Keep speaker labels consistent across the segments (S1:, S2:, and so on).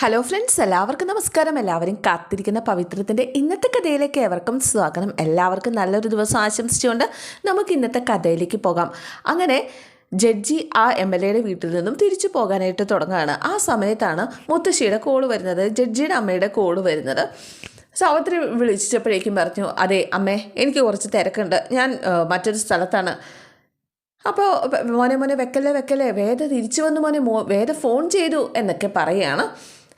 S1: Hello friends എല്ലാവർക്കും നമസ്കാരം. എല്ലാവരും കാത്തിരിക്കുന്ന പവിത്രത്തിന്റെ ഇന്നത്തെ കഥയിലേക്ക് ഏവർക്കും സ്വാഗതം. എല്ലാവർക്കും നല്ലൊരു ദിവസം ആശംസിച്ചുകൊണ്ട് നമുക്ക് ഇന്നത്തെ കഥയിലേക്ക് പോകാം. അങ്ങനെ ജഡ്ജി ആ എം എൽ എയുടെ വീട്ടിൽ നിന്നും തിരിച്ചു പോകാനായിട്ട് തുടങ്ങുകയാണ്. ആ സമയത്താണ് മുത്തശ്ശിയുടെ കോൾ വരുന്നത് ജഡ്ജിയുടെ അമ്മയുടെ കോൾ വരുന്നത്. സാവത്രി വിളിച്ചപ്പോഴേക്കും പറഞ്ഞു അതെ അമ്മേ എനിക്ക് കുറച്ച് തിരക്കുണ്ട്. ഞാൻ മറ്റൊരു സ്ഥലത്താണ്. അപ്പോൾ മോനെ മോനെ വെക്കല്ലേ വെക്കല്ലേ വേദ തിരിച്ചു വന്നു മോനെ മോ വേദ ഫോൺ ചെയ്തു എന്നൊക്കെ പറയുകയാണ്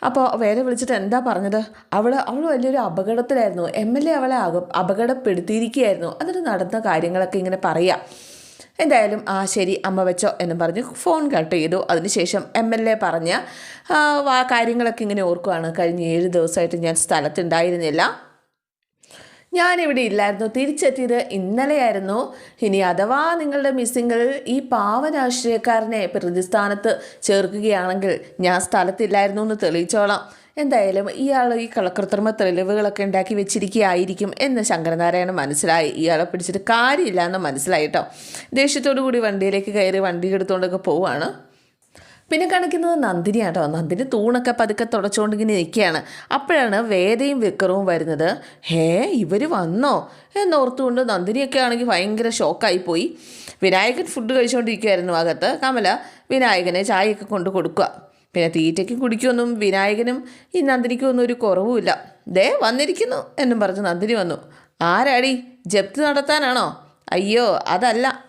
S1: അപ്പോൾ വേറെ വിളിച്ചിട്ട് എന്താ പറഞ്ഞത്? അവൾ അവൾ വലിയൊരു അപകടത്തിലായിരുന്നു. എം എൽ എ അവളെ അപകടപ്പെടുത്തിയിരിക്കുകയായിരുന്നു. അതിന് നടന്ന കാര്യങ്ങളൊക്കെ ഇങ്ങനെ പറയാം. എന്തായാലും ആ ശരി അമ്മ വെച്ചോ എന്നും പറഞ്ഞ് ഫോൺ കട്ട് ചെയ്തു. അതിനുശേഷം എം എൽ എ പറഞ്ഞ കാര്യങ്ങളൊക്കെ ഇങ്ങനെ ഓർക്കുവാണ്. കഴിഞ്ഞ ഏഴ് ദിവസമായിട്ട് ഞാൻ സ്ഥലത്തുണ്ടായിരുന്നില്ല. ഞാനിവിടെ ഇല്ലായിരുന്നു. തിരിച്ചെത്തിയത് ഇന്നലെയായിരുന്നു. ഇനി അഥവാ നിങ്ങളുടെ മിസ്സിങ്ങിൽ ഈ പാവ രാഷ്ട്രീയക്കാരനെ പ്രതിസ്ഥാനത്ത് ചേർക്കുകയാണെങ്കിൽ ഞാൻ സ്ഥലത്തില്ലായിരുന്നു എന്ന് തെളിയിച്ചോളാം. എന്തായാലും ഇയാൾ ഈ കളക്കൃത്രിമ തെളിവുകളൊക്കെ ഉണ്ടാക്കി വെച്ചിരിക്കുകയായിരിക്കും എന്ന് ശങ്കരനാരായണൻ മനസ്സിലായി. ഇയാളെ പിടിച്ചിട്ട് കാര്യമില്ല എന്ന് മനസ്സിലായിട്ടോ ദേഷ്യത്തോടു കൂടി വണ്ടിയിലേക്ക് കയറി വണ്ടി എടുത്തുകൊണ്ടൊക്കെ പോവുകയാണ് പിന്നെ കാണിക്കുന്നത് നന്ദിനിയാട്ടോ നന്ദിനി തൂണൊക്കെ പതുക്കെ തുടച്ചുകൊണ്ട് ഇങ്ങനെ നിൽക്കുകയാണ്. അപ്പോഴാണ് വേദയും വിക്രവും വരുന്നത്. ഹേ ഇവർ വന്നോ? എന്നോർത്തുകൊണ്ട് നന്ദിനിയൊക്കെ ആണെങ്കിൽ ഭയങ്കര ഷോക്കായി പോയി. വിനായകൻ ഫുഡ് കഴിച്ചുകൊണ്ടിരിക്കുമായിരുന്നു അകത്ത്. കമല വിനായകനെ ചായയൊക്കെ കൊണ്ട് കൊടുക്കുക. പിന്നെ തീറ്റയ്ക്ക് കുടിക്കൊന്നും വിനായകനും ഈ നന്ദിനിക്കും ഒന്നും ഒരു കുറവുമില്ല. ദേ വന്നിരിക്കുന്നു എന്നും പറഞ്ഞ് നന്ദിനി വന്നു. ആരാടി? ജപ്തി നടത്താനാണോ? അയ്യോ അതല്ല.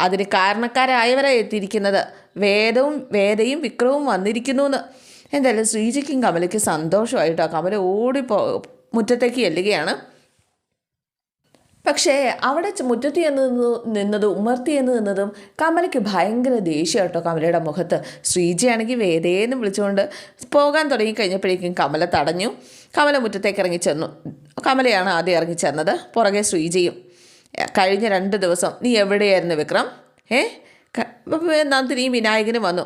S1: അതിന് കാരണക്കാരായവരായി എത്തിയിരിക്കുന്നത്. വേദവും വേദയും വിക്രവും വന്നിരിക്കുന്നു എന്ന് എന്തായാലും ശ്രീജിക്കും കമലയ്ക്ക് സന്തോഷമായിട്ടോ. കമല ഓടിപ്പോ മുറ്റത്തേക്ക് ചെല്ലുകയാണ്. പക്ഷേ അവിടെ മുറ്റത്തി നിന്ന് നിന്നതും ഉമ്മർത്തി എന്ന് നിന്നതും കമലയ്ക്ക് ഭയങ്കര ദേഷ്യം കേട്ടോ കമലയുടെ മുഖത്ത്. ശ്രീജയാണെങ്കിൽ വേദേന്ന് വിളിച്ചുകൊണ്ട് പോകാൻ തുടങ്ങി കഴിഞ്ഞപ്പോഴേക്കും കമല തടഞ്ഞു. കമല മുറ്റത്തേക്ക് ഇറങ്ങി ചെന്നു. കമലയാണ് ആദ്യം ഇറങ്ങി ചെന്നത്. പുറകെ ശ്രീജയും. കഴിഞ്ഞ രണ്ട് ദിവസം നീ എവിടെയായിരുന്നു വിക്രം? ഏ? ക- ഈ വിനായകനും വന്നു.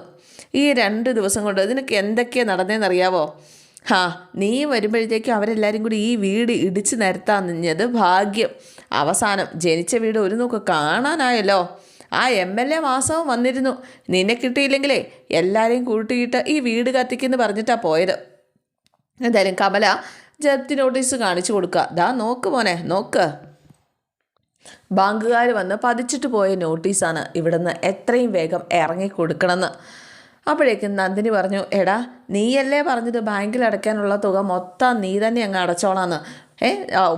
S1: ഈ രണ്ട് ദിവസം കൊണ്ട് നിനക്ക് എന്തൊക്കെയാണ് നടന്നതെന്നറിയാവോ ഹാ നീ വരുമ്പോഴത്തേക്കും അവരെല്ലാവരും കൂടി ഈ വീട് ഇടിച്ചു നിരത്താൻ നിഞ്ഞത് ഭാഗ്യം. അവസാനം ജനിച്ച വീട് ഒരു നോക്ക് കാണാനായല്ലോ. ആ എം എൽ എ മാസവും വന്നിരുന്നു. നിന്നെ കിട്ടിയില്ലെങ്കിലേ എല്ലാവരെയും കൂട്ടിയിട്ട് ഈ വീട് കത്തിക്കുന്നു പറഞ്ഞിട്ടാണ് പോയത്. എന്തായാലും കമല ജപ്തി നോട്ടീസ് കാണിച്ചു കൊടുക്കുക ദാ നോക്ക് മോനെ നോക്ക്. ബാങ്കുകാർ വന്ന് പതിച്ചിട്ട് പോയ നോട്ടീസാണ് ഇവിടുന്ന് എത്രയും വേഗം ഇറങ്ങിക്കൊടുക്കണമെന്ന് അപ്പോഴേക്കും നന്ദിനി പറഞ്ഞു എടാ നീയല്ലേ പറഞ്ഞത് ബാങ്കിൽ അടയ്ക്കാനുള്ള തുക മൊത്തം നീ തന്നെ അങ്ങ് അടച്ചോളാന്ന്. ഏ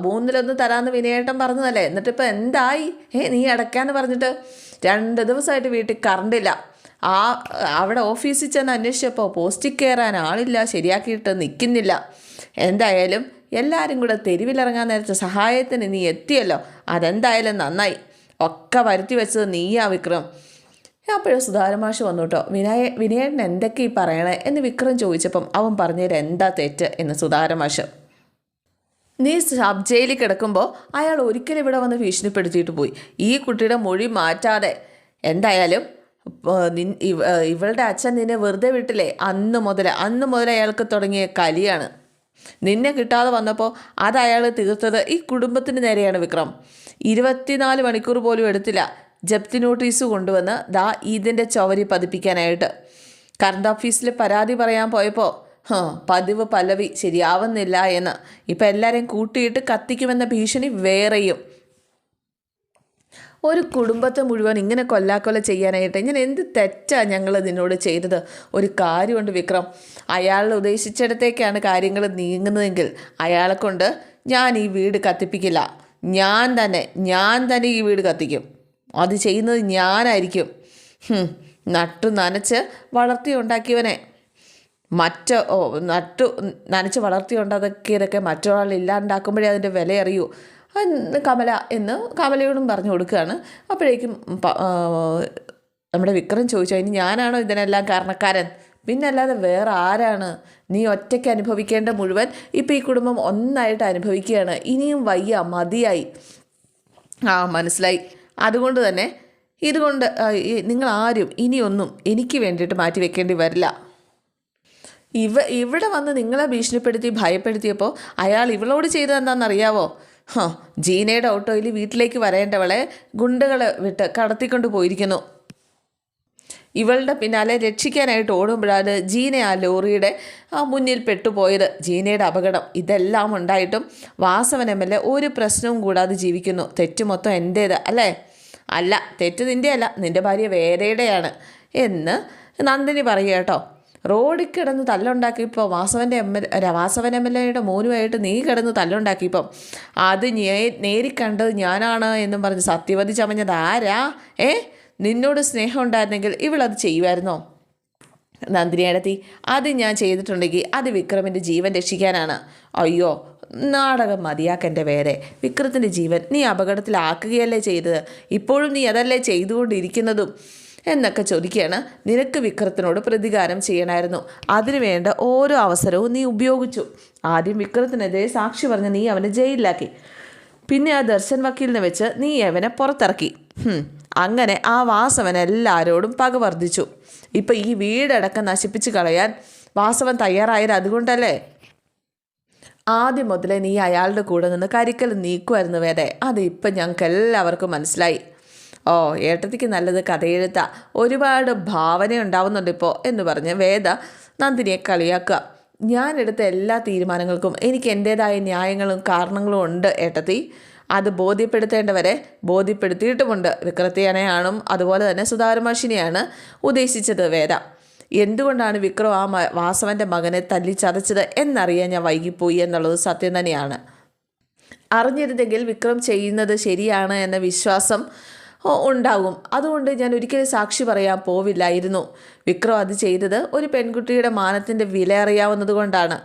S1: മൂന്നിലൊന്ന് തരാമെന്ന് വിനയേട്ടൻ പറഞ്ഞതല്ലേ? എന്നിട്ടിപ്പോൾ എന്തായി? ഏ നീ അടയ്ക്കാന്ന് പറഞ്ഞിട്ട്? രണ്ട് ദിവസമായിട്ട് വീട്ടിൽ കറണ്ടില്ല. ആ അവിടെ ഓഫീസിൽ ചെന്ന് അന്വേഷിച്ചപ്പോൾ പോസ്റ്റിൽ കയറാൻ ആളില്ല ശരിയാക്കിയിട്ട് നിൽക്കുന്നില്ല. എന്തായാലും എല്ലാവരും കൂടെ തെരുവിലിറങ്ങാൻ നേരത്തെ സഹായത്തിന് നീ എത്തിയല്ലോ. അതെന്തായാലും നന്നായി. ഒക്കെ വരുത്തി വെച്ചത് നീയാ വിക്രം. അപ്പോഴും സുധാരമാഷ് വന്നു കേട്ടോ വിനായ വിനയേട്ടൻ എന്തൊക്കെ ഈ പറയണേ എന്ന് വിക്രം ചോദിച്ചപ്പം അവൻ പറഞ്ഞുതരാം എന്താ തെറ്റ് എന്ന് സുധാരമാഷ് നീ സബ് ജയിലിൽ കിടക്കുമ്പോൾ അയാൾ ഒരിക്കലും ഇവിടെ വന്ന് ഭീഷണിപ്പെടുത്തിയിട്ട് പോയി. ഈ കുട്ടിയുടെ മൊഴി മാറ്റാതെ. എന്തായാലും നി ഇവളുടെ അച്ഛൻ നിന്നെ വെറുതെ വിട്ടില്ലേ? അന്ന് മുതൽ അന്ന് മുതൽ അയാൾക്ക് തുടങ്ങിയ കലിയാണ്. നിന്നെ കിട്ടാതെ വന്നപ്പോൾ അത് അയാൾ തീർത്തത് ഈ കുടുംബത്തിന് നേരെയാണ് വിക്രം. ഇരുപത്തിനാല് മണിക്കൂർ പോലും എടുത്തില്ല ജപ്തി നോട്ടീസ് കൊണ്ടുവന്ന് ദാ ഇതിന്റെ ചോവരി പതിപ്പിക്കാനായിട്ട്. കറണ്ട് ഓഫീസിൽ പരാതി പറയാൻ പോയപ്പോൾ പതിവ് പല്ലവി ശരിയാവുന്നില്ല എന്ന്. ഇപ്പം എല്ലാവരെയും കൂട്ടിയിട്ട് കത്തിക്കുമെന്ന ഭീഷണി വേറെയും. ഒരു കുടുംബത്തെ മുഴുവൻ ഇങ്ങനെ കൊല്ലാക്കൊല ചെയ്യാനായിട്ട് ഇങ്ങനെ എന്ത് തെറ്റാണ് ഞങ്ങൾ നിന്നോട് ചെയ്തത്? ഒരു കാര്യമുണ്ട് വിക്രം. അയാൾ ഉദ്ദേശിച്ചിടത്തേക്കാണ് കാര്യങ്ങൾ നീങ്ങുന്നതെങ്കിൽ അയാളെ കൊണ്ട് ഞാൻ ഈ വീട് കത്തിപ്പിക്കില്ല. ഞാൻ തന്നെ ഞാൻ തന്നെ ഈ വീട് കത്തിക്കും. അത് ചെയ്യുന്നത് ഞാനായിരിക്കും. നട്ടു നനച്ച് വളർത്തി ഉണ്ടാക്കിയവനെ. മറ്റ് നട്ടു നനച്ച് വളർത്തി ഉണ്ടാക്കിയതൊക്കെ മറ്റൊരാൾ ഇല്ലാണ്ടാക്കുമ്പോഴേ അതിന്റെ വില അറിയൂ കമല എന്ന് കമലയോടും പറഞ്ഞു കൊടുക്കുകയാണ്. അപ്പോഴേക്കും നമ്മുടെ വിക്രം ചോദിച്ചു അതിന് ഞാനാണോ ഇതിനെല്ലാം കാരണക്കാരൻ? പിന്നല്ലാതെ വേറെ ആരാണ്? നീ ഒറ്റയ്ക്ക് അനുഭവിക്കേണ്ട മുഴുവൻ ഇപ്പോൾ ഈ കുടുംബം ഒന്നായിട്ട് അനുഭവിക്കുകയാണ്. ഇനിയും വയ്യ മതിയായി. ആ മനസ്സിലായി. അതുകൊണ്ട് തന്നെ ഇതുകൊണ്ട് നിങ്ങൾ ആരും ഇനിയൊന്നും എനിക്ക് വേണ്ടിയിട്ട് മാറ്റി വെക്കേണ്ടി വരില്ല. ഇവ ഇവിടെ വന്ന് നിങ്ങളെ ഭീഷണിപ്പെടുത്തി ഭയപ്പെടുത്തിയപ്പോൾ അയാൾ ഇവളോട് ചെയ്തത് എന്താണെന്നറിയാവോ? ഹ ജീനയുടെ ഓട്ടോയിൽ വീട്ടിലേക്ക് വരേണ്ടവളെ ഗുണ്ടകൾ വിട്ട് കടത്തിക്കൊണ്ട് പോയിരിക്കുന്നു. ഇവളുടെ പിന്നാലെ രക്ഷിക്കാനായിട്ട് ഓടുമ്പോഴാണ് ജീന ആ ലോറിയുടെ ആ മുന്നിൽ പെട്ടുപോയത്. ജീനയുടെ അപകടം ഇതെല്ലാം ഉണ്ടായിട്ടും വാസവൻ എം എൽ എ ഒരു പ്രശ്നവും കൂടാതെ ജീവിക്കുന്നു. തെറ്റ് മൊത്തം എന്റേത് അല്ലേ? അല്ല തെറ്റ് നിന്റെ അല്ല നിന്റെ ഭാര്യ വേറെയുടെയാണ് എന്ന് നന്ദിനി പറയുക കേട്ടോ. റോഡിൽ കിടന്ന് തല്ലുണ്ടാക്കിയപ്പോൾ വാസവന്റെ M L Vasavan M L എയുടെ മോനുമായിട്ട് നീ കിടന്ന് തല്ലുണ്ടാക്കിയപ്പം അത് നേ നേരിക്കണ്ടത് ഞാനാണ് എന്നും പറഞ്ഞ് സത്യവതി ചമഞ്ഞത്. ആരാ? ഏ? നിന്നോട് സ്നേഹം ഉണ്ടായിരുന്നെങ്കിൽ ഇവളത് ചെയ്യുമായിരുന്നോ? നന്ദിനിയടത്തി അത് ഞാൻ ചെയ്തിട്ടുണ്ടെങ്കിൽ അത് വിക്രമിന്റെ ജീവൻ രക്ഷിക്കാനാണ്. അയ്യോ നാടകം മതിയാക്കെന്റെ വേറെ. വിക്രത്തിന്റെ ജീവൻ നീ അപകടത്തിലാക്കുകയല്ലേ ചെയ്തത്? ഇപ്പോഴും നീ അതല്ലേ ചെയ്തുകൊണ്ടിരിക്കുന്നതും? എന്നൊക്കെ ചോദിക്കുകയാണ്. നിനക്ക് വിക്രത്തിനോട് പ്രതികാരം ചെയ്യണമായിരുന്നു അതിനു വേണ്ട ഓരോ അവസരവും നീ ഉപയോഗിച്ചു. ആദ്യം വിക്രത്തിനെതിരെ സാക്ഷി പറഞ്ഞ് നീ അവനെ ജയിലിലാക്കി. പിന്നെ ആ ദർശൻ വക്കീലിനെ വെച്ച് നീ അവനെ പുറത്തിറക്കി. അങ്ങനെ ആ വാസവൻ എല്ലാവരോടും പക വർദ്ധിച്ചു. ഇപ്പം ഈ വീടടക്കം നശിപ്പിച്ച് കളയാൻ വാസവൻ തയ്യാറായത് അതുകൊണ്ടല്ലേ? ആദ്യം മുതലേ നീ അയാളുടെ കൂടെ നിന്ന് കരിക്കൽ നീക്കുമായിരുന്നു വേറെ അത് ഇപ്പം ഞങ്ങൾക്ക് എല്ലാവർക്കും മനസ്സിലായി. ഓ ഏട്ടത്തിക്ക് നല്ലത് കഥയെഴുത്ത ഒരുപാട് ഭാവന ഉണ്ടാവുന്നുണ്ട് ഇപ്പോൾ എന്ന് പറഞ്ഞ് വേദ നന്ദിനിയെ കളിയാക്കുക. ഞാൻ എടുത്ത എല്ലാ തീരുമാനങ്ങൾക്കും എനിക്ക് എന്റേതായ ന്യായങ്ങളും കാരണങ്ങളും ഉണ്ട് ഏട്ടത്തി. അത് ബോധ്യപ്പെടുത്തേണ്ടവരെ ബോധ്യപ്പെടുത്തിയിട്ടുമുണ്ട്. വിക്രത്തിയനെയാണും അതുപോലെ തന്നെ സുധാരമാഷിനെയാണ് ഉദ്ദേശിച്ചത് വേദ. എന്തുകൊണ്ടാണ് വിക്രം ആ വാസവന്റെ മകനെ തല്ലി ചതച്ചത് എന്നറിയാൻ ഞാൻ വൈകിപ്പോയി എന്നുള്ളത് സത്യം തന്നെയാണ്. അറിഞ്ഞിരുന്നെങ്കിൽ വിക്രം ചെയ്യുന്നത് ശരിയാണ് എന്ന വിശ്വാസം ഉണ്ടാകും അതുകൊണ്ട് ഞാൻ ഒരിക്കലും സാക്ഷി പറയാൻ പോവില്ലായിരുന്നു. വിക്രം അത് ചെയ്തത് ഒരു പെൺകുട്ടിയുടെ മാനത്തിന്റെ വില അറിയാവുന്നതുകൊണ്ടാണ്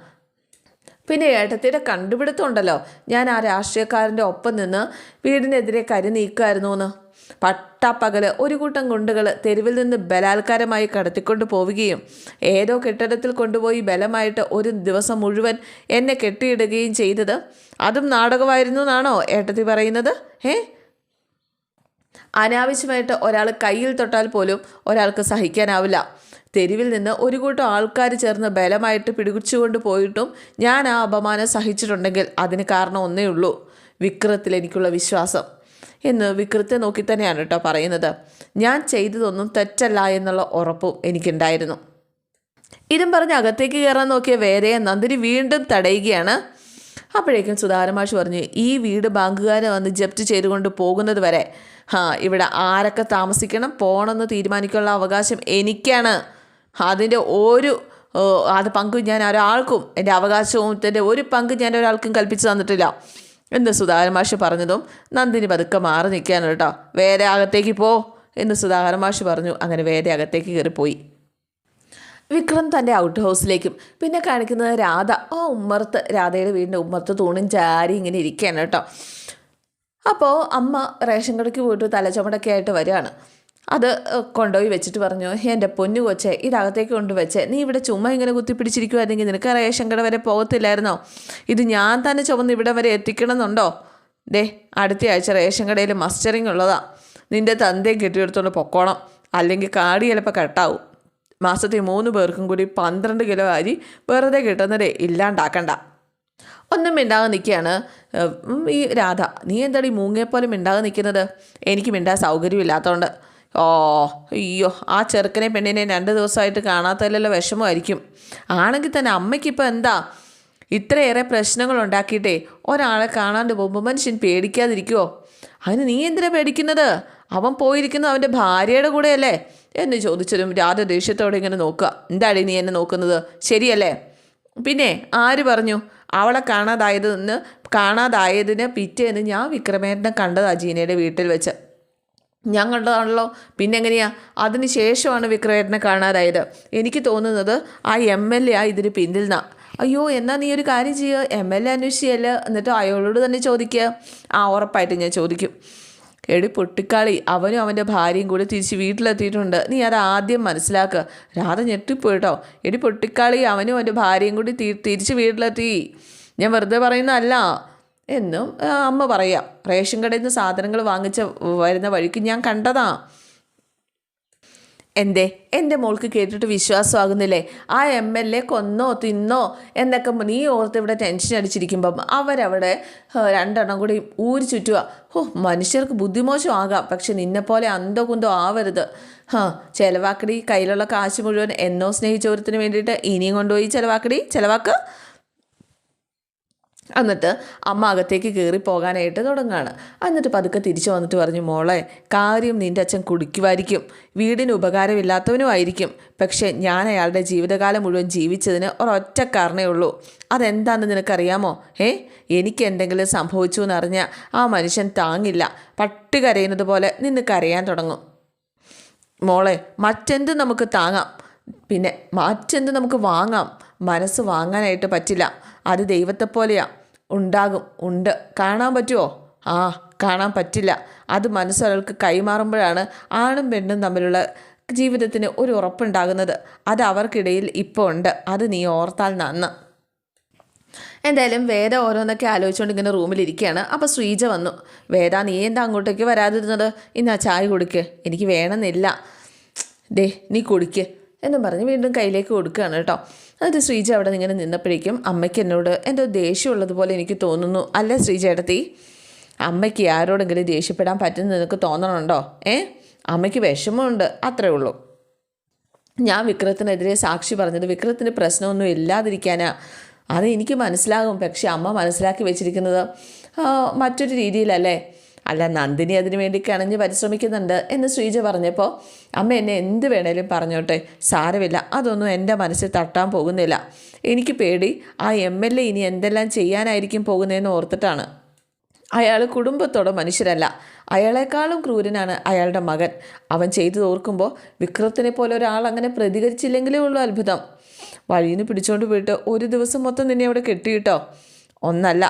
S1: പിന്നെ ഏട്ടത്തിയുടെ കണ്ടുപിടുത്തം ഉണ്ടല്ലോ ഞാൻ ആ രാഷ്ട്രീയക്കാരന്റെ ഒപ്പം നിന്ന് വീടിനെതിരെ കരി നീക്കുമായിരുന്നു എന്ന് പട്ടാപ്പകൽ ഒരു കൂട്ടം ഗുണ്ടുകൾ തെരുവിൽ നിന്ന് ബലാത്കാരമായി കടത്തിക്കൊണ്ട് പോവുകയും ഏതോ കെട്ടിടത്തിൽ കൊണ്ടുപോയി ബലമായിട്ട് ഒരു ദിവസം മുഴുവൻ എന്നെ കെട്ടിയിടുകയും ചെയ്തത്. അതും നാടകമായിരുന്നു എന്നാണോ ഏട്ടത്തി പറയുന്നത്? ഏ അനാവശ്യമായിട്ട് ഒരാൾ കയ്യിൽ തൊട്ടാൽ പോലും ഒരാൾക്ക് സഹിക്കാനാവില്ല. തെരുവിൽ നിന്ന് ഒരു കൂട്ടം ആൾക്കാർ ചേർന്ന് ബലമായിട്ട് പിടിച്ചുകൊണ്ട് പോയിട്ടും ഞാൻ ആ അപമാനം സഹിച്ചിട്ടുണ്ടെങ്കിൽ അതിന് കാരണം ഒന്നേ ഉള്ളൂ. വിക്രത്തിൽ എനിക്കുള്ള വിശ്വാസം. എന്ന് വിക്രത്തെ നോക്കി തന്നെയാണ് കേട്ടോ പറയുന്നത്. ഞാൻ ചെയ്തതൊന്നും തെറ്റല്ല എന്നുള്ള ഉറപ്പും എനിക്കുണ്ടായിരുന്നു. ഇതും പറഞ്ഞ് അകത്തേക്ക് കയറാൻ നോക്കിയ വേരയെ നന്ദിനി വീണ്ടും തടയുകയാണ്. അപ്പോഴേക്കും സുധാരമാഷ് പറഞ്ഞു ഈ വീട് ബാങ്കുകാരെ വന്ന് ജപ്തി ചെയ്തുകൊണ്ട് പോകുന്നത് വരെ ഹാ ഇവിടെ ആരൊക്കെ താമസിക്കണം പോകണമെന്ന് തീരുമാനിക്കാനുള്ള അവകാശം എനിക്കാണ്. അതിന്റെ ഒരു അത് പങ്ക് ഞാൻ ഒരാൾക്കും എന്റെ അവകാശത്തിന്റെ ഒരു പങ്ക് ഞാൻ ഒരാൾക്കും കൽപ്പിച്ചു തന്നിട്ടില്ല. എന്ന് സുധാകരൻ മാഷ് പറഞ്ഞതും നന്ദിനി പതുക്കെ മാറി നിൽക്കാനോ കേട്ടോ. വേറെ അകത്തേക്ക് പോ എന്ന് സുധാകരൻ മാഷ് പറഞ്ഞു. അങ്ങനെ വേറെ അകത്തേക്ക് കയറിപ്പോയി. വിക്രം തന്റെ ഔട്ട് ഹൗസിലേക്കും പിന്നെ കാണിക്കുന്നത് രാധ. ആ ഉമ്മർത്ത് രാധയുടെ വീടിന്റെ ഉമ്മർത്ത് തൂണും ചാരി ഇങ്ങനെ ഇരിക്കുകയാണ് കേട്ടോ. അപ്പോൾ അമ്മ റേഷൻ കടയ്ക്ക് പോയിട്ട് തലച്ചുമടൊക്കെ ആയിട്ട് വരികയാണ്. അത് കൊണ്ടുപോയി വെച്ചിട്ട് പറഞ്ഞു എന്റെ പൊന്നു കൊച്ചേ ഇതകത്തേക്ക് കൊണ്ടുവച്ചേ നീ ഇവിടെ ചുമ ഇങ്ങനെ കുത്തിപ്പിടിച്ചിരിക്കുമായിരുന്നെങ്കിൽ നിനക്ക് റേഷൻ കട വരെ പോകത്തില്ലായിരുന്നോ? ഇത് ഞാൻ തന്നെ ചുമന്ന് ഇവിടെ വരെ എത്തിക്കണമെന്നുണ്ടോ? ദേ അടുത്ത ആഴ്ച റേഷൻ കടയിൽ മസ്റ്ററിങ് ഉള്ളതാ. നിന്റെ തന്തയും കെട്ടിയെടുത്തോണ്ട് പൊക്കോണം. അല്ലെങ്കിൽ കാടി ചിലപ്പോൾ കട്ടാവും. മാസത്തിൽ മൂന്ന് പേർക്കും കൂടി പന്ത്രണ്ട് കിലോ അരി വെറുതെ കിട്ടുന്നതേ ഇല്ലാണ്ടാക്കണ്ട. ഒന്നും മിണ്ടാതെ നിൽക്കുകയാണ് ഈ രാധ. നീ എന്താണ് ഈ മൂങ്ങയെപ്പോലെ മിണ്ടാതെ നിൽക്കുന്നത്? എനിക്ക് മിണ്ടാൻ സൗകര്യമില്ലാത്തതുകൊണ്ട് ഓ അയ്യോ ആ ചെറുക്കനെ പെണ്ണിനെ രണ്ട് ദിവസമായിട്ട് കാണാത്തതിലുള്ള വിഷമമായിരിക്കും. ആണെങ്കിൽ തന്നെ അമ്മയ്ക്കിപ്പോൾ എന്താ? ഇത്രയേറെ പ്രശ്നങ്ങൾ ഉണ്ടാക്കിയിട്ടേ ഒരാളെ കാണാണ്ട് പോകുമ്പോൾ മനുഷ്യൻ പേടിക്കാതിരിക്കുമോ അതിന് നീ എന്തിനാ പേടിക്കുന്നത്? അവൻ പോയിരിക്കുന്നത് അവന്റെ ഭാര്യയുടെ കൂടെയല്ലേ. എന്ന് ചോദിച്ചതും രാധ ദേഷ്യത്തോടെ ഇങ്ങനെ നോക്കുക. എന്താടി നീ എന്നെ നോക്കുന്നത്? ശരിയല്ലേ? പിന്നെ ആര് പറഞ്ഞു? അവളെ കാണാതായതെന്ന് കാണാതായതിന് പിറ്റേന്ന് ഞാൻ വിക്രമേട്ടനെ കണ്ടതാ അജീനയുടെ വീട്ടിൽ വെച്ച്. ഞാൻ കണ്ടതാണല്ലോ പിന്നെ എങ്ങനെയാ? അതിന് ശേഷമാണ് വിക്രമേട്ടനെ കാണാതായത്. എനിക്ക് തോന്നുന്നത് ആ എം എൽ എ ആ ഇതിന് പിന്നിൽ നിന്നാ അയ്യോ എന്നാ നീ ഒരു കാര്യം ചെയ്യുക എം എൽ എ അന്വേഷിച്ചല്ല എന്നിട്ട് അയാളോട് തന്നെ ചോദിക്കുക ആ ഉറപ്പായിട്ട് ഞാൻ ചോദിക്കും. എടി പൊട്ടിക്കാളി അവനും അവന്റെ ഭാര്യയും കൂടി തിരിച്ച് വീട്ടിലെത്തിയിട്ടുണ്ട്. നീ അത് ആദ്യം മനസ്സിലാക്കുക രാധ ഞെട്ടിപ്പോയിട്ടോ. എടി പൊട്ടിക്കാളി അവനും അവന്റെ ഭാര്യയും കൂടി തിരിച്ച് വീട്ടിലെത്തി. ഞാൻ വെറുതെ പറയുന്നതല്ല. എന്നും അമ്മ പറയാം. റേഷൻ കടയിൽ നിന്ന് സാധനങ്ങൾ വാങ്ങിച്ച വരുന്ന വഴിക്ക് ഞാൻ കണ്ടതാ. എന്തേ? എന്റെ മോൾക്ക് കേട്ടിട്ട് വിശ്വാസമാകുന്നില്ലേ? ആ എം എൽ എ കൊന്നോ തിന്നോ എന്നൊക്കെ നീ ഓർത്ത് ഇവിടെ ടെൻഷൻ അടിച്ചിരിക്കുമ്പം അവരവിടെ രണ്ടെണ്ണം കൂടി ഊരി ചുറ്റുക ഓ മനുഷ്യർക്ക് ബുദ്ധിമോശമാകാം. പക്ഷെ നിന്നെപ്പോലെ അന്തോ കുന്തോ ആവരുത്. ഹാ ചിലവാക്കടി. കയ്യിലുള്ള കാശ് മുഴുവൻ എന്നോ സ്നേഹിച്ചോരത്തിന് വേണ്ടിയിട്ട് ഇനിയും കൊണ്ടുപോയി ചിലവാക്കടി. ചിലവാക്ക്. എന്നിട്ട് അമ്മ അകത്തേക്ക് കയറി പോകാനായിട്ട് തുടങ്ങുകയാണ് എന്നിട്ട് പതുക്കെ തിരിച്ചു വന്നിട്ട് പറഞ്ഞു മോളെ കാര്യം നിന്റെ അച്ഛൻ കുടിക്കുമായിരിക്കും. വീടിന് ഉപകാരമില്ലാത്തവനുമായിരിക്കും. പക്ഷേ ഞാൻ അയാളുടെ ജീവിതകാലം മുഴുവൻ ജീവിച്ചതിന് ഒരൊറ്റ കാരണേ ഉള്ളൂ. അതെന്താണെന്ന് നിനക്കറിയാമോ? ഏ എനിക്ക് എന്തെങ്കിലും സംഭവിച്ചു എന്നറിഞ്ഞാൽ ആ മനുഷ്യൻ താങ്ങില്ല. പട്ടി കരയുന്നത് പോലെ നിന്ന് കരയാൻ തുടങ്ങും. മോളെ മറ്റെന്ത് നമുക്ക് താങ്ങാം? പിന്നെ മറ്റെന്ത് നമുക്ക് വാങ്ങാം? മനസ്സ് വാങ്ങാനായിട്ട് പറ്റില്ല. അത് ദൈവത്തെ പോലെയാ ഉണ്ടാകും. ഉണ്ട്. കാണാൻ പറ്റുമോ ആ കാണാൻ പറ്റില്ല. അത് മനസ്സൊരാൾക്ക് കൈമാറുമ്പോഴാണ് ആണും പെണ്ണും തമ്മിലുള്ള ജീവിതത്തിന് ഒരു ഉറപ്പുണ്ടാകുന്നത്. അത് അവർക്കിടയിൽ ഇപ്പോൾ ഉണ്ട്. അത് നീ ഓർത്താൽ നന്ന്. എന്തായാലും വേദ ഓരോന്നൊക്കെ ആലോചിച്ചുകൊണ്ട് ഇങ്ങനെ റൂമിലിരിക്കുകയാണ് അപ്പോൾ ശ്രീജ വന്നു. വേദ നീ എന്താ അങ്ങോട്ടേക്ക് വരാതിരുന്നത്? ഇന്നാ ചായ കുടിക്ക്. എനിക്ക് വേണമെന്നില്ല. ദേ നീ കുടിക്ക്. എന്നും പറഞ്ഞ് വീണ്ടും കയ്യിലേക്ക് കൊടുക്കുകയാണ് കേട്ടോ. എന്നിട്ട് ശ്രീജ അവിടെ ഇങ്ങനെ നിന്നപ്പോഴേക്കും അമ്മയ്ക്ക് എന്നോട് എന്തോ ദേഷ്യമുള്ളതുപോലെ എനിക്ക് തോന്നുന്നു. അല്ല ശ്രീജ ശ്രീജേടത്തി അമ്മയ്ക്ക് ആരോടെങ്കിലും ദേഷ്യപ്പെടാൻ പറ്റുന്ന നിനക്ക് തോന്നണുണ്ടോ? ഏ? അമ്മയ്ക്ക് വിഷമമുണ്ട്. അത്രേ ഉള്ളൂ. ഞാൻ വിക്രത്തിനെതിരെ സാക്ഷി പറഞ്ഞത് വിക്രത്തിന് പ്രശ്നമൊന്നും ഇല്ലാതിരിക്കാനാ. അത് എനിക്ക് മനസ്സിലാകും. പക്ഷെ അമ്മ മനസ്സിലാക്കി വെച്ചിരിക്കുന്നത് മറ്റൊരു രീതിയിലല്ലേ? അല്ല നന്ദിനി അതിനു വേണ്ടി കണഞ്ഞ് പരിശ്രമിക്കുന്നുണ്ട് എന്ന് ശ്രീജ പറഞ്ഞപ്പോൾ അമ്മ എന്നെ എന്ത് വേണേലും പറഞ്ഞോട്ടെ സാരമില്ല അതൊന്നും എന്റെ മനസ്സിൽ തട്ടാൻ പോകുന്നില്ല. എനിക്ക് പേടി ആ എം എൽ എ ഇനി എന്തെല്ലാം ചെയ്യാനായിരിക്കും പോകുന്നതെന്ന് ഓർത്തിട്ടാണ്. അയാൾ കുടുംബത്തോടെ മനുഷ്യരല്ല അയാളെക്കാളും ക്രൂരനാണ് അയാളുടെ മകൻ. അവൻ ചെയ്തു ഓർക്കുമ്പോൾ വിക്രത്തിനെ പോലെ ഒരാൾ അങ്ങനെ പ്രതികരിച്ചില്ലെങ്കിലേ ഉള്ളൂ അത്ഭുതം. വഴിയിൽ പിടിച്ചോണ്ട് പോയിട്ട് ഒരു ദിവസം മൊത്തം നിന്നെ അവിടെ കെട്ടിയിട്ടോ? ഒന്നല്ല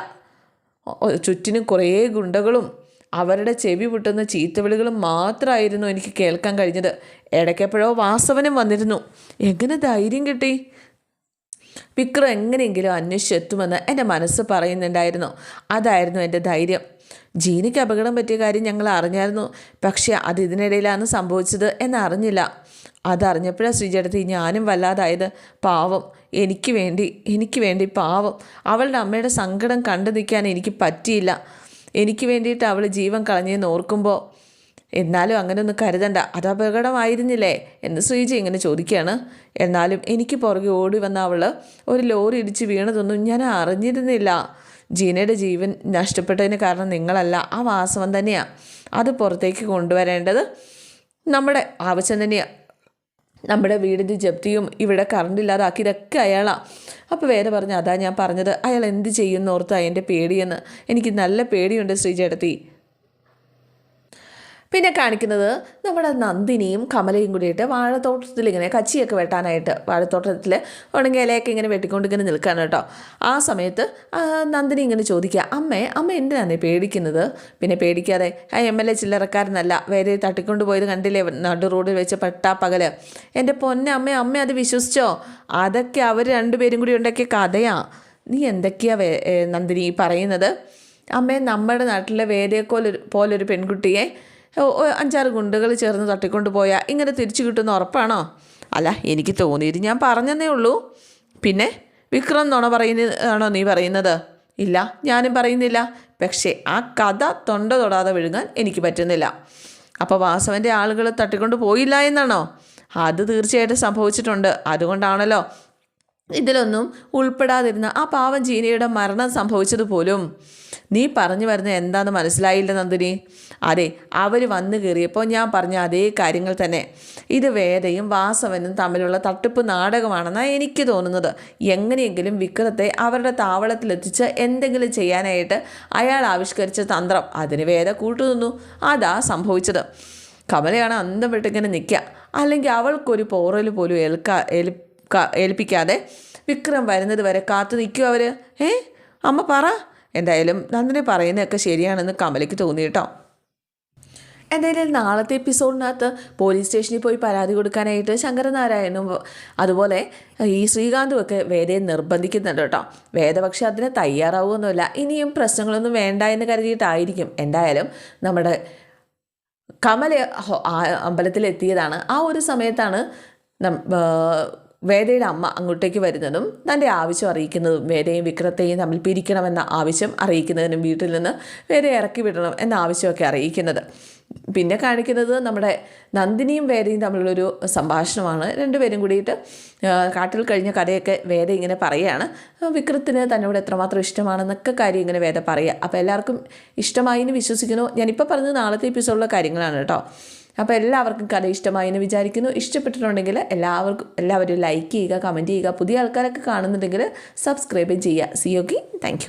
S1: ചുറ്റിനും കുറേ ഗുണ്ടകളും അവരുടെ ചെവി പൊട്ടുന്ന ചീത്തവിളികളും മാത്രമായിരുന്നു എനിക്ക് കേൾക്കാൻ കഴിഞ്ഞത്. ഇടയ്ക്കെപ്പോഴോ വാസവനും വന്നിരുന്നു. എങ്ങനെ ധൈര്യം കിട്ടി? വിക്രം എങ്ങനെയെങ്കിലും അന്വേഷിച്ചെത്തുമെന്ന് എന്റെ മനസ്സ് പറയുന്നുണ്ടായിരുന്നു. അതായിരുന്നു എന്റെ ധൈര്യം. ജീനിക്ക് അപകടം പറ്റിയ കാര്യം ഞങ്ങൾ അറിഞ്ഞായിരുന്നു. പക്ഷേ അത് ഇതിനിടയിലാണ് സംഭവിച്ചത് എന്നറിഞ്ഞില്ല. അതറിഞ്ഞപ്പോഴാണ് ശ്രീജടത്തി ഞാനും വല്ലാതായത്. പാവം. എനിക്ക് വേണ്ടി എനിക്ക് വേണ്ടി പാവം. അവളുടെ അമ്മയുടെ സങ്കടം കണ്ടു നിൽക്കാൻ എനിക്ക് പറ്റിയില്ല. എനിക്ക് വേണ്ടിയിട്ട് അവൾ ജീവൻ കളഞ്ഞെന്ന് ഓർക്കുമ്പോൾ എന്നാലും അങ്ങനെ ഒന്നും കരുതണ്ട. അത് അപകടമായിരുന്നില്ലേ? എന്ന് ശ്രീജ ഇങ്ങനെ ചോദിക്കുകയാണ് എന്നാലും എനിക്ക് പുറകെ ഓടി വന്ന അവൾ ഒരു ലോറി ഇടിച്ച് വീണതൊന്നും ഞാൻ അറിഞ്ഞിരുന്നില്ല. ജീനയുടെ ജീവൻ നഷ്ടപ്പെട്ടതിന് കാരണം നിങ്ങളല്ല ആ വാസവൻ തന്നെയാണ് അത് പുറത്തേക്ക് കൊണ്ടുവരേണ്ടത് നമ്മുടെ ആവശ്യം തന്നെയാണ് നമ്മുടെ വീടിന്റെ ജപ്തിയും ഇവിടെ കറണ്ട് ഇല്ലാതാക്കിയതൊക്കെ അയാളാണ് അപ്പോൾ വേറെ പറഞ്ഞു അതാ ഞാൻ പറഞ്ഞത് അയാൾ എന്ത് ചെയ്യുമെന്ന് എന്റെ പേടിയെന്ന്. എനിക്ക് നല്ല പേടിയുണ്ട് ശ്രീചേട്ടത്തി പിന്നെ കാണിക്കുന്നത് നമ്മുടെ നന്ദിനിയും കമലയും കൂടിയിട്ട് വാഴത്തോട്ടത്തിൽ ഇങ്ങനെ കച്ചിയൊക്കെ വെട്ടാനായിട്ട് വാഴത്തോട്ടത്തിൽ ഉണങ്ങിയ ഇലയൊക്കെ ഇങ്ങനെ വെട്ടിക്കൊണ്ട് ഇങ്ങനെ നിൽക്കുകയാണ് കേട്ടോ. ആ സമയത്ത് നന്ദിനി ഇങ്ങനെ ചോദിക്കുക അമ്മേ അമ്മ എന്തിനാണ് പേടിക്കുന്നത്? പിന്നെ പേടിക്കാതെ ആ എം എൽ എ ചില്ലറക്കാരനല്ല വേറെ തട്ടിക്കൊണ്ട് പോയത് കണ്ടില്ലേ നടു റോഡിൽ വെച്ച് പെട്ടാ പകൽ എന്റെ പൊന്നെ അമ്മ അമ്മ അത് വിശ്വസിച്ചോ? അതൊക്കെ അവർ രണ്ടുപേരും കൂടി ഉണ്ടാക്കിയ കഥയാ. നീ എന്തൊക്കെയാ നന്ദിനി പറയുന്നത്? അമ്മേ നമ്മുടെ നാട്ടിലെ വേദയെക്കോലൊരു പോലൊരു പെൺകുട്ടിയെ അഞ്ചാറ് ഗുണ്ടുകൾ ചേർന്ന് തട്ടിക്കൊണ്ട് പോയാൽ ഇങ്ങനെ തിരിച്ചു കിട്ടുന്ന ഉറപ്പാണോ? അല്ല എനിക്ക് തോന്നിയത് ഞാൻ പറഞ്ഞതേ ഉള്ളൂ. പിന്നെ വിക്രം എന്നാണോ പറയുന്നതാണോ നീ പറയുന്നത്? ഇല്ല ഞാനും പറയുന്നില്ല. പക്ഷേ ആ കഥ തൊണ്ട തൊടാതെ വിഴുങ്ങാൻ എനിക്ക് പറ്റുന്നില്ല. അപ്പോൾ വാസവന്റെ ആളുകൾ തട്ടിക്കൊണ്ട് പോയില്ല എന്നാണോ? അത് തീർച്ചയായിട്ടും സംഭവിച്ചിട്ടുണ്ട്. അതുകൊണ്ടാണല്ലോ ഇതിലൊന്നും ഉൾപ്പെടാതിരുന്ന ആ പാവം ജീനയുടെ മരണം സംഭവിച്ചത് പോലും. നീ പറഞ്ഞു വരുന്നത് എന്താണെന്ന് മനസ്സിലായില്ല നന്ദിനി. അതെ അവർ വന്നു കയറിയപ്പോൾ ഞാൻ പറഞ്ഞ അതേ കാര്യങ്ങൾ തന്നെ. ഇത് വേദയും വാസവനും തമ്മിലുള്ള തട്ടിപ്പ് നാടകമാണെന്നാണ് എനിക്ക് തോന്നുന്നത്. എങ്ങനെയെങ്കിലും വിക്രത്തെ അവരുടെ താവളത്തിലെത്തിച്ച് എന്തെങ്കിലും ചെയ്യാനായിട്ട് അയാൾ ആവിഷ്കരിച്ച തന്ത്രം. അതിന് വേദ കൂട്ടുനിന്നു. അതാ സംഭവിച്ചത്. കമലയാണ് അന്തം വിട്ടിങ്ങനെ നിൽക്കുക. അല്ലെങ്കിൽ അവൾക്കൊരു പോറൽ പോലും ഏൽക്കാ ഏൽപ്പിക്കാതെ വിക്രം വരുന്നത് വരെ കാത്തു നിൽക്കും അവർ ഏ? അമ്മ പറ. എന്തായാലും നന്ദിനി പറയുന്നതൊക്കെ ശരിയാണെന്ന് കമലയ്ക്ക് തോന്നി കേട്ടോ. എന്തായാലും നാളത്തെ എപ്പിസോഡിനകത്ത് പോലീസ് സ്റ്റേഷനിൽ പോയി പരാതി കൊടുക്കാനായിട്ട് ശങ്കരനാരായണനും അതുപോലെ ഈ ശ്രീകാന്തും ഒക്കെ വേദയെ നിർബന്ധിക്കുന്നുണ്ട് കേട്ടോ. വേദ പക്ഷെ അതിന് തയ്യാറാവുമൊന്നുമില്ല ഇനിയും പ്രശ്നങ്ങളൊന്നും വേണ്ട എന്ന് കരുതിയിട്ടായിരിക്കും. എന്തായാലും നമ്മുടെ കമൽ അമ്പലത്തിൽ എത്തിയതാണ് ആ ഒരു സമയത്താണ് വേദയുടെ അമ്മ അങ്ങോട്ടേക്ക് വരുന്നതും തന്റെ ആവശ്യം അറിയിക്കുന്നതും വേദയും വിക്രത്തെയും തമ്മിൽ പിരിക്കണമെന്ന ആവശ്യം അറിയിക്കുന്നതിനും വീട്ടിൽ നിന്ന് വേദയെ ഇറക്കി വിടണം എന്ന ആവശ്യമൊക്കെ അറിയിക്കുന്നത്. പിന്നെ കാണിക്കുന്നത് നമ്മുടെ നന്ദിനിയും വേദയും തമ്മിലുള്ളൊരു സംഭാഷണമാണ്. രണ്ടുപേരും കൂടിയിട്ട് കാട്ടിൽ കഴിഞ്ഞ കഥയൊക്കെ വേദ ഇങ്ങനെ പറയുകയാണ്. വിക്രത്തിന് തന്നോട് എത്രമാത്രം ഇഷ്ടമാണെന്നൊക്കെ കാര്യം ഇങ്ങനെ വേദ പറയുക. അപ്പോൾ എല്ലാവർക്കും ഇഷ്ടമായി എന്ന് വിശ്വസിക്കുന്നു. ഞാനിപ്പോൾ പറഞ്ഞത് നാളത്തെ എപ്പിസോഡിലെ കാര്യങ്ങളാണ് കേട്ടോ. അപ്പോൾ എല്ലാവർക്കും കഥ ഇഷ്ടമായി എന്ന് വിചാരിക്കുന്നു. ഇഷ്ടപ്പെട്ടിട്ടുണ്ടെങ്കിൽ എല്ലാവർക്കും എല്ലാവരും ലൈക്ക് ചെയ്യുക കമന്റ് ചെയ്യുക. പുതിയ ആൾക്കാരൊക്കെ കാണുന്നുണ്ടെങ്കിൽ സബ്സ്ക്രൈബ് ചെയ്യുക. C okay thank